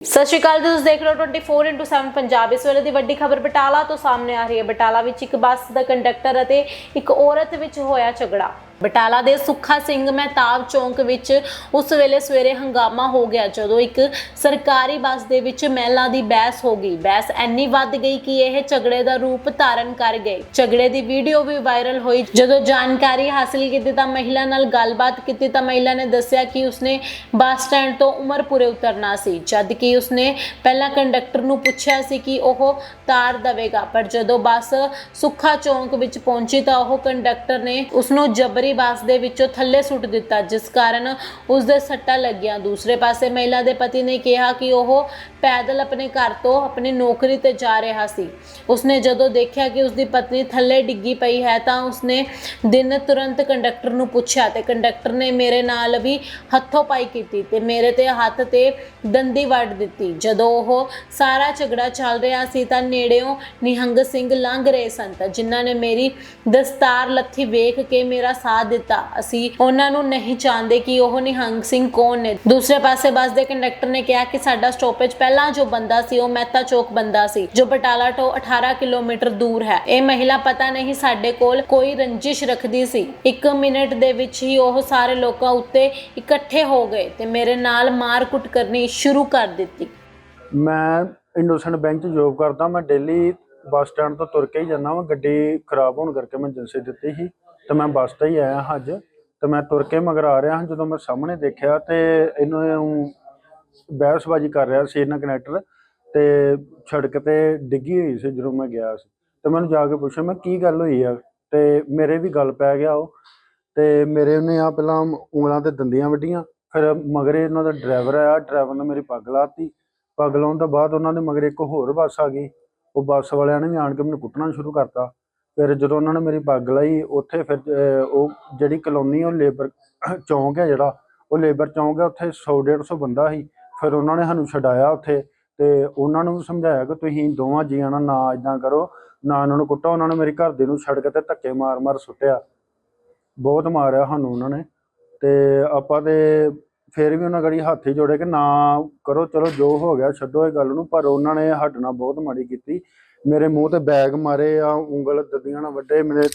ਸਤਿ ਸ਼੍ਰੀ ਅਕਾਲ ਜੀ, ਤੁਸੀਂ ਦੇਖ ਰਹੇ ਹੋ 24x7 ਪੰਜਾਬ। ਇਸ ਵੇਲੇ ਦੀ ਵੱਡੀ ਖਬਰ ਬਟਾਲਾ ਤੋਂ ਸਾਹਮਣੇ ਆ ਰਹੀ ਹੈ। ਬਟਾਲਾ ਵਿੱਚ ਇੱਕ ਬੱਸ ਦਾ ਕੰਡਕਟਰ ਅਤੇ ਇੱਕ ਔਰਤ ਵਿੱਚ ਹੋਇਆ ਝਗੜਾ। ਬਟਾਲਾ ਦੇ ਸੁੱਖਾ ਸਿੰਘ ਮਹਿਤਾਬ ਚੌਂਕ ਵਿੱਚ ਉਸ ਵੇਲੇ ਸਵੇਰੇ ਹੰਗਾਮਾ ਹੋ ਗਿਆ, ਜਦੋਂ ਇੱਕ ਸਰਕਾਰੀ ਬੱਸ ਦੇ ਵਿੱਚ ਮਹਿਲਾ ਦੀ ਬਹਿਸ ਹੋ ਗਈ। ਬਹਿਸ ਐਨੀ ਵੱਧ ਗਈ ਕਿ ਇਹ ਝਗੜੇ ਦਾ ਰੂਪ ਧਾਰਨ ਕਰ ਗਏ। ਝਗੜੇ ਦੀ ਵੀਡੀਓ ਵੀ ਵਾਇਰਲ ਹੋਈ। ਜਦੋਂ ਜਾਣਕਾਰੀ ਹਾਸਲ ਕੀਤੀ ਤਾਂ ਮਹਿਲਾ ਨਾਲ ਗੱਲਬਾਤ ਕੀਤੀ ਤਾਂ ਮਹਿਲਾ ਨੇ ਦੱਸਿਆ ਕਿ ਉਸਨੇ ਬੱਸ ਸਟੈਂਡ ਤੋਂ ਉਮਰਪੁਰੇ ਉਤਰਨਾ ਸੀ, ਜਦ ਕਿ ਉਸਨੇ ਪਹਿਲਾਂ ਕੰਡਕਟਰ ਨੂੰ ਪੁੱਛਿਆ ਸੀ ਕਿ ਉਹ ਤਾਰ ਦੇਵੇਗਾ, ਪਰ ਜਦੋਂ ਬੱਸ ਸੁੱਖਾ ਚੌਂਕ ਵਿੱਚ ਪਹੁੰਚੀ ਤਾਂ ਉਹ ਕੰਡਕਟਰ ਨੇ ਉਸ ਨੂੰ ਜਬਰੀ ਬਾਸ ਦੇ ਵਿੱਚੋਂ ਥੱਲੇ ਸੁੱਟ ਦਿੱਤਾ, ਜਿਸ ਕਾਰਨ ਉਸ ਦੇ ਸੱਟਾਂ ਲੱਗੀਆਂ। ਦੂਸਰੇ ਪਾਸੇ ਮਹਿਲਾ ਦੇ ਪਤੀ ਨੇ ਕਿਹਾ ਕਿ ਉਹ ਪੈਦਲ ਆਪਣੇ ਘਰ ਤੋਂ ਆਪਣੀ ਨੌਕਰੀ ਤੇ ਜਾ ਰਿਹਾ ਸੀ। ਉਸਨੇ ਜਦੋਂ ਦੇਖਿਆ ਕਿ ਉਸਦੀ ਪਤਨੀ ਥੱਲੇ ਡਿੱਗੀ ਪਈ ਹੈ ਤਾਂ ਉਸਨੇ ਦਿਨ ਤੁਰੰਤ ਕੰਡਕਟਰ ਨੂੰ ਪੁੱਛਿਆ ਤੇ ਕੰਡਕਟਰ ਨੇ ਮੇਰੇ ਨਾਲ ਵੀ ਹੱਥੋਂ ਪਾਈ ਕੀਤੀ ਤੇ ਮੇਰੇ ਤੇ ਹੱਥ ਤੇ ਦੰਦੀ ਵੱਢ ਦਿੱਤੀ। ਜਦੋਂ ਉਹ ਸਾਰਾ ਝਗੜਾ ਚੱਲ ਰਿਹਾ ਸੀ ਤਾਂ ਨੇੜਿਓਂ ਨਿਹੰਗ ਸਿੰਘ ਲੰਘ ਰਹੇ ਸਨ ਤਾਂ ਜਿਨ੍ਹਾਂ ਨੇ ਮੇਰੀ ਦਸਤਾਰ ਲੱਥੀ ਵੇਖ ਕੇ ਮੇਰਾ ਸਾਥ ਦਿੱਤਾ। ਅਸੀਂ ਉਹਨਾਂ ਨੂੰ ਨਹੀਂ ਜਾਣਦੇ ਕਿ ਉਹ ਨਿਹੰਗ ਸਿੰਘ ਕੌਣ ਨੇ। ਦੂਸਰੇ ਪਾਸੇ ਬੱਸ ਦੇ ਕੰਡਕਟਰ ਨੇ ਕਿਹਾ ਕਿ ਸਾਡਾ ਸਟਾਪੇਜ ਪਹਿਲਾਂ ਜੋ ਬੰਦਾ ਸੀ, ਉਹ ਮਹਿਤਾ ਚੌਕ ਬੰਦਾ ਸੀ, ਜੋ ਬਟਾਲਾ ਤੋਂ 18 ਕਿਲੋਮੀਟਰ ਦੂਰ ਹੈ। ਇਹ ਮਹਿਲਾ ਪਤਾ ਨਹੀਂ ਸਾਡੇ ਕੋਲ ਕੋਈ ਰੰਜਿਸ਼ ਰੱਖਦੀ ਸੀ। 1 ਮਿੰਟ ਦੇ ਵਿੱਚ ਹੀ ਉਹ ਸਾਰੇ ਲੋਕਾਂ ਉੱਤੇ ਇਕੱਠੇ ਹੋ ਗਏ ਤੇ ਮੇਰੇ ਨਾਲ ਮਾਰ-ਕੁੱਟ ਕਰਨੀ ਸ਼ੁਰੂ ਕਰ ਦਿੱਤੀ। ਮੈਂ ਇੰਡੋਸੈਂਟ ਬੈਂਕ 'ਚ ਜੋਬ ਕਰਦਾ, ਮੈਂ ਡੇਲੀ ਬੱਸ ਸਟੈਂਡ ਤੋਂ ਤੁਰ ਕੇ ਹੀ ਜਾਂਦਾ ਵਾਂ। ਗੱਡੀ ਖਰਾਬ ਹੋਣ ਕਰਕੇ ਮੈਂ ਏਜੰਸੀ ਦਿੱਤੀ ਸੀ ਤੇ ਮੈਂ ਬੱਸ ਤੇ ਹੀ ਆਇਆ ਹਾਂ ਅੱਜ। ਤੇ ਮੈਂ ਤੁਰ ਕੇ ਮਗਰ ਆ ਰਿਹਾ ਹਾਂ ਜਦੋਂ ਮੈਂ ਸਾਹਮਣੇ ਦੇਖਿਆ ਤੇ ਇਹਨੂੰ ਬਹਿਸਬਾਜ਼ੀ ਕਰ ਰਿਹਾ ਸੀ ਇਹਨਾਂ ਕਨੈਕਟਰ ਤੇ ਸੜਕ ਤੇ ਡਿੱਗੀ ਹੋਈ ਸੀ ਜਦੋਂ ਮੈਂ ਗਿਆ ਸੀ। ਤੇ ਮੈਨੂੰ ਜਾ ਕੇ ਪੁੱਛਿਆ, ਮੈਂ ਕੀ ਗੱਲ ਹੋਈ ਆ? ਤੇ ਮੇਰੇ ਵੀ ਗੱਲ ਪੈ ਗਿਆ ਉਹ। ਤੇ ਮੇਰੇ ਉਹਨੇ ਆ ਪਹਿਲਾਂ ਉਂਗਲਾਂ ਤੇ ਦੰਦੀਆਂ ਵੱਡੀਆਂ ਫਿਰ ਮਗਰੇ ਉਹਨਾਂ ਦਾ ਡਰਾਈਵਰ ਆਇਆ, ਡਰਾਈਵਰ ਨੇ ਮੇਰੀ ਪੱਗ ਲਾਤੀ। ਪੱਗ ਲਾਉਣ ਤੋਂ ਬਾਅਦ ਉਹਨਾਂ ਦੇ ਮਗਰੇ ਇੱਕ ਹੋਰ ਬੱਸ ਆ ਗਈ। ਉਹ ਬੱਸ ਵਾਲਿਆਂ ਨੇ ਵੀ ਆਣ ਕੇ ਮੈਨੂੰ ਕੁੱਟਣਾ ਸ਼ੁਰੂ ਕਰਤਾ। ਫਿਰ ਜਦੋਂ ਉਹਨਾਂ ਨੇ ਮੇਰੀ ਪੱਗ ਲਾਈ, ਉੱਥੇ ਫਿਰ ਉਹ ਜਿਹੜੀ ਕਲੋਨੀ, ਉਹ ਲੇਬਰ ਚੌਂਕ ਹੈ ਜਿਹੜਾ, ਉਹ ਲੇਬਰ ਚੌਂਕ ਹੈ ਉੱਥੇ 100 150 ਬੰਦਾ ਸੀ। ਫਿਰ ਉਹਨਾਂ ਨੇ ਸਾਨੂੰ ਛਡਾਇਆ ਉੱਥੇ ਤੇ ਉਹਨਾਂ ਨੂੰ ਸਮਝਾਇਆ ਕਿ ਤੁਸੀਂ ਦੋਵਾਂ ਜੀਆਂ ਨਾਲ ਨਾ ਇਦਾਂ ਕਰੋ, ਨਾ ਉਹਨਾਂ ਨੂੰ ਕੁੱਟੋ, ਉਹਨਾਂ ਨੇ ਮੇਰੀ ਘਰ ਦੇ ਨੂੰ ਸੜਕ ਤੇ ਧੱਕੇ ਮਾਰ-ਮਾਰ ਸੁੱਟਿਆ। ਬਹੁਤ ਮਾਰਿਆ ਸਾਨੂੰ ਉਹਨਾਂ ਨੇ ਤੇ ਆਪਾਂ ਤੇ ਫਿਰ ਵੀ ਉਹਨਾਂ ਗੜੀ ਹੱਥ ਹੀ ਜੋੜੇ ਕਿ ਨਾ ਕਰੋ, ਚਲੋ ਜੋ ਹੋ ਗਿਆ ਛੱਡੋ ਇਹ ਗੱਲ ਨੂੰ, ਪਰ ਉਹਨਾਂ ਨੇ ਸਾਡੇ ਨਾਲ ਬਹੁਤ ਮਾੜੀ ਕੀਤੀ। ਮੇਰੇ ਮੂੰਹ ਤੇ ਬੈਗ ਮਾਰੇ ਆ, ਉਂਗਲ ਦਦੀਆਂ ਨਾਲ ਵੱਡੇ, ਮੇਰੇ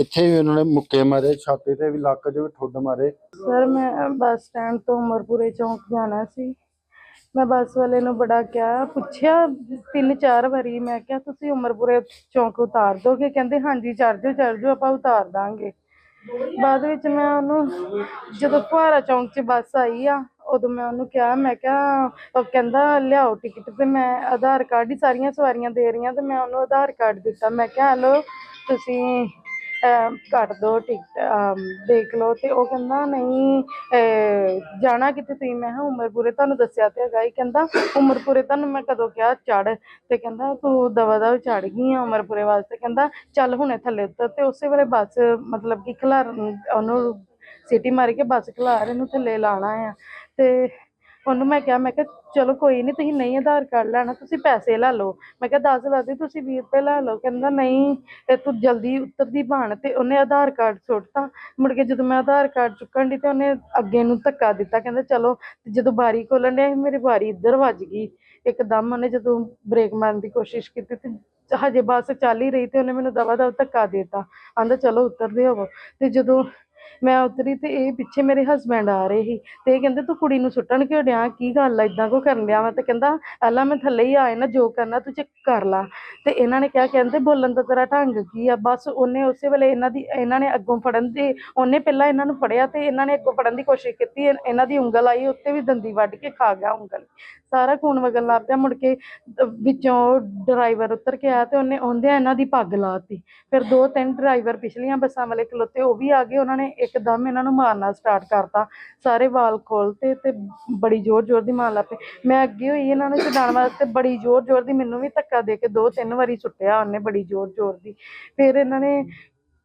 ਇੱਥੇ ਵੀ ਉਹਨਾਂ ਨੇ ਮੁੱਕੇ ਮਾਰੇ, ਛਾਤੀ ਤੇ ਵੀ ਲੱਕ 'ਚ ਵੀ ਠੁੱਡ ਮਾਰੇ। ਸਰ, ਮੈਂ ਬੱਸ ਸਟੈਂਡ ਤੋਂ ਉਮਰਪੁਰੇ ਚੌਂਕ ਜਾਣਾ ਸੀ। ਮੈਂ ਬੱਸ ਵਾਲੇ ਨੂੰ ਬੜਾ ਕਿਹਾ, ਪੁੱਛਿਆ ਤਿੰਨ ਚਾਰ ਵਾਰੀ, ਮੈਂ ਕਿਹਾ, ਤੁਸੀਂ ਉਮਰਪੁਰੇ ਚੌਂਕ ਉਤਾਰ ਦੋਗੇ? ਕਹਿੰਦੇ, ਹਾਂਜੀ ਚੜ ਜਾਓ ਚੜ ਜਾਓ, ਆਪਾਂ ਉਤਾਰ ਦਾਂਗੇ। ਬਾਅਦ ਵਿੱਚ ਮੈਂ ਉਹਨੂੰ, ਜਦੋਂ ਫੁਹਾਰਾ ਚੌਂਕ 'ਚ ਬੱਸ ਆਈ ਆ, ਉਦੋਂ ਮੈਂ ਉਹਨੂੰ ਕਿਹਾ, ਮੈਂ ਕਿਹਾ, ਉਹ ਕਹਿੰਦਾ, ਲਿਆਓ ਟਿਕਟ ਤੇ ਮੈਂ ਆਧਾਰ ਕਾਰਡ ਹੀ ਸਾਰੀਆਂ ਸਵਾਰੀਆਂ ਦੇ ਰਹੀਆਂ ਤੇ ਮੈਂ ਉਹਨੂੰ ਆਧਾਰ ਕਾਰਡ ਦਿੱਤਾ। ਮੈਂ ਕਿਹਾ ਲਓ ਤੁਸੀਂ ਕੱਟ ਦਿਓ ਟਿਕਟ ਦੇਖ ਲਓ। ਤੇ ਉਹ ਕਹਿੰਦਾ, ਨਹੀਂ ਜਾਣਾ ਕਿਤੇ ਤੁਸੀਂ? ਮੈਂ ਕਿਹਾ, ਉਮਰਪੁਰੇ ਤੁਹਾਨੂੰ ਦੱਸਿਆ ਤੇ ਹੈਗਾ ਹੀ ਕਹਿੰਦਾ, ਉਮਰਪੁਰੇ ਤੁਹਾਨੂੰ ਮੈਂ ਕਦੋਂ ਕਿਹਾ ਚੜ ਤੇ ਕਹਿੰਦਾ, ਤੂੰ ਦਵਾ ਦਵ ਚੜ ਗਈ ਆ ਉਮਰਪੁਰੇ ਵਾਸਤੇ। ਕਹਿੰਦਾ, ਚੱਲ ਹੁਣੇ ਥੱਲੇ ਉੱਤਰ। ਤੇ ਉਸੇ ਵੇਲੇ ਬੱਸ, ਮਤਲਬ ਕਿ ਖਿਲਾਰ, ਉਹਨੂੰ ਸਿਟੀ ਮਾਰ ਕੇ ਬੱਸ ਖਿਲਾਰ ਇਹਨੂੰ ਥੱਲੇ ਲਾਣਾ ਆ। ਤੇ ਉਹਨੂੰ ਮੈਂ ਕਿਹਾ ਮੈਂ ਕਿਹਾ, ਚਲੋ ਕੋਈ ਨਹੀਂ ਤੁਸੀਂ ਨਹੀਂ ਆਧਾਰ ਕਾਰਡ ਲੈਣਾ, ਤੁਸੀਂ ਪੈਸੇ ਲੈ ਲਓ। ਮੈਂ ਕਿਹਾ, ਦਸ ਲੱਗਦੇ ਤੁਸੀਂ 20 ਰੁਪਏ ਲੈ ਲਓ। ਕਹਿੰਦਾ, ਨਹੀਂ, ਤੇ ਤੂੰ ਜਲਦੀ ਉੱਤਰਦੀ ਬਣ ਤੇ ਉਹਨੇ ਆਧਾਰ ਕਾਰਡ ਸੁੱਟਤਾ। ਮੁੜ ਕੇ ਜਦੋਂ ਮੈਂ ਆਧਾਰ ਕਾਰਡ ਚੁੱਕਣ ਦੀ ਤੇ ਉਹਨੇ ਅੱਗੇ ਨੂੰ ਧੱਕਾ ਦਿੱਤਾ। ਕਹਿੰਦਾ, ਚਲੋ। ਤੇ ਜਦੋਂ ਬਾਰੀ ਖੋਲਣ ਡਿਆ ਸੀ, ਮੇਰੀ ਬਾਰੀ ਇੱਧਰ ਵੱਜ ਗਈ। ਇੱਕਦਮ ਉਹਨੇ ਜਦੋਂ ਬ੍ਰੇਕ ਮਾਰਨ ਦੀ ਕੋਸ਼ਿਸ਼ ਕੀਤੀ ਤੇ ਹਜੇ ਬੱਸ ਚੱਲ ਹੀ ਰਹੀ ਤੇ ਉਹਨੇ ਮੈਨੂੰ ਦਵਾ ਦਵ ਧੱਕਾ ਦੇਤਾ। ਆਂਦਾ ਚਲੋ ਉਤਰਦੇ ਹੋਵੋ ਤੇ ਜਦੋਂ ਮੈਂ ਉਤਰੀ ਤੇ ਇਹ ਪਿੱਛੇ ਮੇਰੇ ਹਸਬੈਂਡ ਆ ਰਹੇ ਸੀ ਤੇ ਇਹ ਕਹਿੰਦੇ, ਤੂੰ ਕੁੜੀ ਨੂੰ ਸੁੱਟਣ ਕਿਉਂ ਡਿਆ? ਕੀ ਗੱਲ ਆ? ਇਦਾਂ ਕੋ ਕਰਨ ਡਿਆ ਵਾ? ਤੇ ਕਹਿੰਦਾ ਅੱਲਾ ਮੈਂ ਥੱਲੇ ਹੀ ਆਏ ਨਾ ਜੋ ਕਰਨਾ ਤੂੰ ਚੈੱਕ ਕਰ ਲਾ। ਤੇ ਇਹਨਾਂ ਨੇ ਕਿਹਾ, ਕਹਿੰਦੇ ਬੋਲਣ ਦਾ ਤੇਰਾ ਢੰਗ ਕੀ ਆ? ਬਸ ਉਹਨੇ ਉਸੇ ਵੇਲੇ ਇਹਨਾਂ ਦੀ, ਇਹਨਾਂ ਨੇ ਅੱਗੋਂ ਫੜਨ ਦੇ, ਉਹਨੇ ਪਹਿਲਾਂ ਇਹਨਾਂ ਨੂੰ ਫੜਿਆ ਤੇ ਇਹਨਾਂ ਨੇ ਅੱਗੋਂ ਫੜਨ ਦੀ ਕੋਸ਼ਿਸ਼ ਕੀਤੀ ਇਹਨਾਂ ਦੀ ਉਂਗਲ ਆਈ, ਉੱਤੇ ਵੀ ਦੰਦੀ ਵੱਢ ਕੇ ਖਾ ਗਿਆ ਉਂਗਲ। ਸਾਰਾ ਖੂਨ ਵਗਣ ਲੱਗ ਪਿਆ, ਮੁੜ ਕੇ ਵਿੱਚੋਂ ਡਰਾਈਵਰ ਉਤਰ ਕੇ ਆਇਆ ਤੇ ਉਹਨੇ ਆਉਂਦਿਆਂ ਇਹਨਾਂ ਦੀ ਪੱਗ ਲਾਤੀ। ਫਿਰ ਦੋ ਤਿੰਨ ਡਰਾਈਵਰ ਪਿਛਲੀਆਂ ਬੱਸਾਂ ਵਾਲੇ ਖਲੋਤੇ, ਉਹ ਵੀ ਆ ਗਏ, ਉਹਨਾਂ ਨੇ ਇੱਕਦਮ ਇਹਨਾਂ ਨੂੰ ਮਾਰਨਾ ਸਟਾਰਟ ਕਰਤਾ। ਸਾਰੇ ਵਾਲ ਖੋਲਤੇ ਤੇ ਬੜੀ ਜ਼ੋਰ ਜ਼ੋਰ ਦੀ ਮਾਰ ਲੱਗ ਪਏ। ਮੈਂ ਅੱਗੇ ਹੋਈ ਇਹਨਾਂ ਨੂੰ ਛਡਾਉਣ ਵਾਸਤੇ ਬੜੀ ਜ਼ੋਰ ਜ਼ੋਰ ਦੀ ਮੈਨੂੰ ਵੀ ਧੱਕਾ ਦੇ ਕੇ ਦੋ ਤਿੰਨ ਵਾਰੀ ਸੁੱਟਿਆ ਉਹਨੇ ਬੜੀ ਜ਼ੋਰ ਜ਼ੋਰ ਦੀ। ਫਿਰ ਇਹਨਾਂ ਨੇ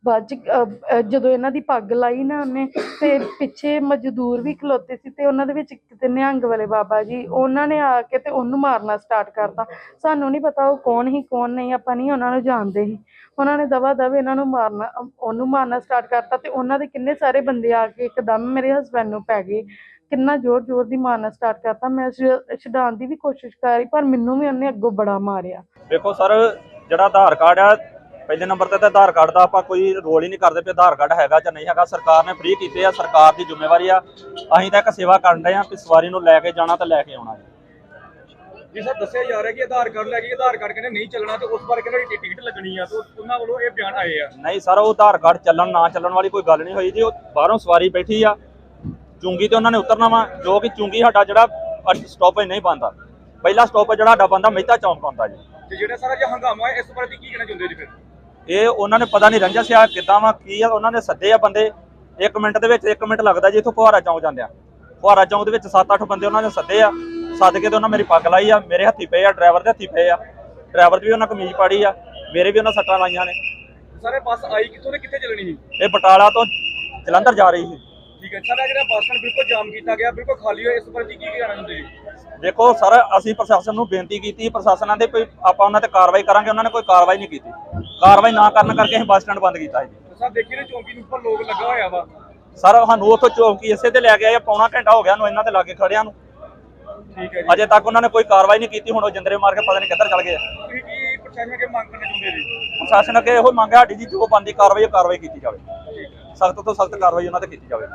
ਬਾਅਦ 'ਚ ਅਹ, ਜਦੋਂ ਇਹਨਾਂ ਦੀ ਪੱਗ ਲਾਈ ਨਾ ਉਹਨੇ ਤੇ ਪਿੱਛੇ ਮਜ਼ਦੂਰ ਵੀ ਖਲੋਤੇ ਸੀ ਤੇ ਉਹਨਾਂ ਦੇ ਵਿੱਚ ਕਿਤੇ ਨਿਹੰਗ ਵਾਲੇ ਬਾਬਾ ਜੀ ਉਹਨਾਂ ਨੇ ਆ ਕੇ ਤੇ ਉਹਨੂੰ ਮਾਰਨਾ ਸਟਾਰਟ ਕਰਤਾ। ਸਾਨੂੰ ਨਹੀਂ ਪਤਾ ਉਹ ਕੌਣ ਸੀ ਕੌਣ ਨਹੀਂ ਆਪਾਂ ਨਹੀਂ ਉਹਨਾਂ ਨੂੰ ਜਾਣਦੇ ਸੀ। ਉਹਨਾਂ ਨੇ ਦਵਾ ਦਵ ਇਹਨਾਂ ਨੂੰ ਮਾਰਨਾ ਅਹ, ਉਹਨੂੰ ਮਾਰਨਾ ਸਟਾਰਟ ਕਰਤਾ ਤੇ ਉਹਨਾਂ ਦੇ ਕਿੰਨੇ ਸਾਰੇ ਬੰਦੇ ਆ ਕੇ ਇੱਕਦਮ ਮੇਰੇ ਹਸਬੰਡ ਨੂੰ ਪੈ ਗਏ। ਕਿੰਨਾ ਜ਼ੋਰ ਜ਼ੋਰ ਦੀ ਮਾਰਨਾ ਸਟਾਰਟ ਕਰਤਾ। ਮੈਂ ਛ- ਛਡਾਉਣ ਦੀ ਵੀ ਕੋਸ਼ਿਸ਼ ਕਰੀ ਪਰ ਮੈਨੂੰ ਵੀ ਉਹਨੇ ਅੱਗੋਂ ਬੜਾ ਮਾਰਿਆ। ਦੇਖੋ ਸਰ ਜਿਹੜਾ ਆਧਾਰ ਕਾਰਡ ਆ ਪਹਿਲੇ ਨੰਬਰ ਤੇ ਤਾਂ ਆਧਾਰ ਕਾਰਡ ਦਾ ਆਪਾਂ ਕੋਈ ਰੋਲ ਹੀ ਨਹੀਂ ਕਰਦੇ ਵੀ ਆਧਾਰ ਕਾਰਡ ਹੈਗਾ ਜਾਂ ਨਹੀਂ ਹੈਗਾ। ਸਰਕਾਰ ਨੇ ਫ੍ਰੀ ਕੀਤੇ ਆ ਸਰਕਾਰ ਦੀ ਜ਼ਿੰਮੇਵਾਰੀ ਆ। ਅਸੀਂ ਤਾਂ ਇੱਕ ਸੇਵਾ ਕਰਨ ਰਹੇ ਆ ਕਿ ਸਵਾਰੀ ਨੂੰ ਲੈ ਕੇ ਜਾਣਾ ਤੇ ਲੈ ਕੇ ਆਉਣਾ ਜੀ। ਜੀ ਸਰ ਦੱਸਿਆ ਜਾ ਰਿਹਾ ਕਿ ਆਧਾਰ ਕਾਰਡ ਲੈ ਕੇ ਆਧਾਰ ਕਾਰਡ ਕਹਿੰਦੇ ਨਹੀਂ ਚੱਲਣਾ ਤੇ ਉਸ ਬਾਰੇ ਕਹਿੰਦੇ ਟਿਕਟ ਲੱਗਣੀ ਆ ਤੇ ਉਹਨਾਂ ਵੱਲੋਂ ਇਹ ਬਿਆਨ ਆਏ ਆ। ਨਹੀਂ ਸਰ ਉਹ ਆਧਾਰ ਕਾਰਡ ਚੱਲਣ ਨਾ ਚੱਲਣ ਵਾਲੀ ਕੋਈ ਗੱਲ ਨਹੀਂ ਹੋਈ ਜੀ। ਉਹ ਬਾਹਰੋਂ ਸਵਾਰੀ ਬੈਠੀ ਆ। ਚੁੰਗੀ ਤੇ ਉਹਨਾਂ ਨੇ ਉਤਰਨਾ ਵਾ ਜੋ ਕਿ ਚੁੰਗੀ ਸਾਡਾ ਜਿਹੜਾ ਸਟਾਪੇਜ ਨਹੀਂ ਬੰਦਾ। ਪਹਿਲਾ ਸਟਾਪੇਜ ਜਿਹੜਾ ਸਾਡਾ ਬੰਦਾ ਮਹਿਤਾ ਚੌਂਕ ਆਉਂਦਾ ਜੀ। ਤੇ ਜਿਹੜਾ ਸਾਰਾ ਜਿਹਾ ਹੰਗਾਮਾ ਹੈ ਇਸ ਬਾਰੇ ਕੀ ਕਹਿਣਾ ਚਾਹੁੰਦੇ ਜੀ ਫਿਰ? ਇਹ ਉਹਨਾਂ ਨੇ ਪਤਾ ਨਹੀਂ ਰੰਜਸ ਆ ਕਿੱਦਾਂ ਵਾ ਕੀ ਆ ਉਹਨਾਂ ਨੇ ਸੱਦੇ ਆ ਬੰਦੇ। 1 ਮਿੰਟ ਦੇ ਵਿੱਚ 1 ਮਿੰਟ ਲੱਗਦਾ ਜੀ ਇੱਥੋਂ ਫੁਹਾਰਾ ਚੌਂਕ ਜਾਂਦੇ ਆ ਫੁਹਾਰਾ ਚੌਂਕ ਦੇ ਵਿੱਚ 7-8 ਬੰਦੇ ਉਹਨਾਂ ਨੇ ਸੱਦੇ ਆ। ਸੱਦ ਕੇ ਤੇ ਉਹਨਾਂ ਮੇਰੀ ਪੱਗ ਲਾਈ ਆ ਮੇਰੇ ਹੱਥੀ ਪਏ ਆ ਡਰਾਈਵਰ ਦੇ ਹੱਥੀ ਪਏ ਆ। ਡਰਾਈਵਰ ਦੀ ਵੀ ਉਹਨਾਂ ਕਮੀਜ਼ ਪਾੜੀ ਆ ਮੇਰੇ ਵੀ ਉਹਨਾਂ ਸੱਟਾਂ ਲਾਈਆਂ ਨੇ। ਸਾਰੇ ਬੱਸ ਆਈ ਕਿੱਥੋਂ ਤੇ ਕਿੱਥੇ ਚੱਲਣੀ ਸੀ? ਇਹ ਬਟਾਲਾ ਤੋਂ ਜਲੰਧਰ ਜਾ ਰਹੀ ਸੀ। ਠੀਕ ਹੈ। ਸਾਡਾ ਜਿਹੜਾ ਬੱਸ ਸਟੈਂਡ ਬਿਲਕੁਲ ਜਾਮ ਕੀਤਾ ਗਿਆ ਬਿਲਕੁਲ ਖਾਲੀ ਹੋਇਆ ਇਸ ਬਾਰੇ ਤੁਸੀਂ ਕੀ ਕਹਿਣਾ ਚਾਹੁੰਦੇ ਜੀ ਦੇਖੋ ਸਰ ਅਸੀਂ ਪ੍ਰਸ਼ਾਸਨ ਨੂੰ ਬੇਨਤੀ ਕੀਤੀ ਪ੍ਰਸ਼ਾਸਨਾਂ ਦੇ ਕੋਈ ਆਪਾਂ ਉਹਨਾਂ ਤੇ ਕਾਰਵਾਈ ਕਰਾਂਗੇ ਉਹਨਾਂ ਨੇ ਕੋਈ ਕਾਰਵਾਈ ਨਹੀਂ ਕੀਤੀ। ਕਾਰਵਾਈ ਨਾ ਕਰਨ ਕਰਕੇ ਅਸੀਂ ਬੱਸ ਸਟੈਂਡ ਬੰਦ ਕੀਤਾ ਜੀ। ਸਰ ਦੇਖੀ ਨੇ ਚੌਂਕੀ ਦੇ ਉੱਪਰ ਲੋਕ ਲੱਗਾ ਹੋਇਆ ਵਾ। ਸਰ ਸਾਨੂੰ ਉੱਥੋਂ ਚੌਂਕੀ ਇਸੇ ਤੇ ਲੈ ਕੇ ਆਏ ਪੌਣਾ ਘੰਟਾ ਹੋ ਗਿਆ ਨੂੰ ਇਹਨਾਂ ਤੇ ਲਾਗੇ ਖੜਿਆਂ ਨੂੰ। ਠੀਕ ਹੈ ਜੀ। ਅਜੇ ਤੱਕ ਉਹਨਾਂ ਨੇ ਕੋਈ ਕਾਰਵਾਈ ਨਹੀਂ ਕੀਤੀ ਹੁਣ ਉਹ ਜਿੰਦਰੇ ਮਾਰ ਕੇ ਪਤਾ ਨਹੀਂ ਕਿੱਧਰ ਚਲ ਗਏ। ਤੁਸੀਂ ਕੀ ਪ੍ਰਸ਼ਾਸਨ ਅੱਗੇ ਮੰਗ ਕਰਨਾ ਚਾਹੁੰਦੇ ਜੀ? ਪ੍ਰਸ਼ਾਸਨ ਅੱਗੇ ਇਹੋ ਮੰਗ ਹੈ ਸਾਡੀ ਜੀ ਜੋ ਬੰਦੀ ਕਾਰਵਾਈ ਉਹ ਕਾਰਵਾਈ ਕੀਤੀ ਜਾਵੇ। ਸਖਤ ਤੋਂ ਸਖਤ ਕਾਰਵਾਈ ਉਹਨਾਂ ਤੇ ਕੀਤੀ ਜਾਵੇ।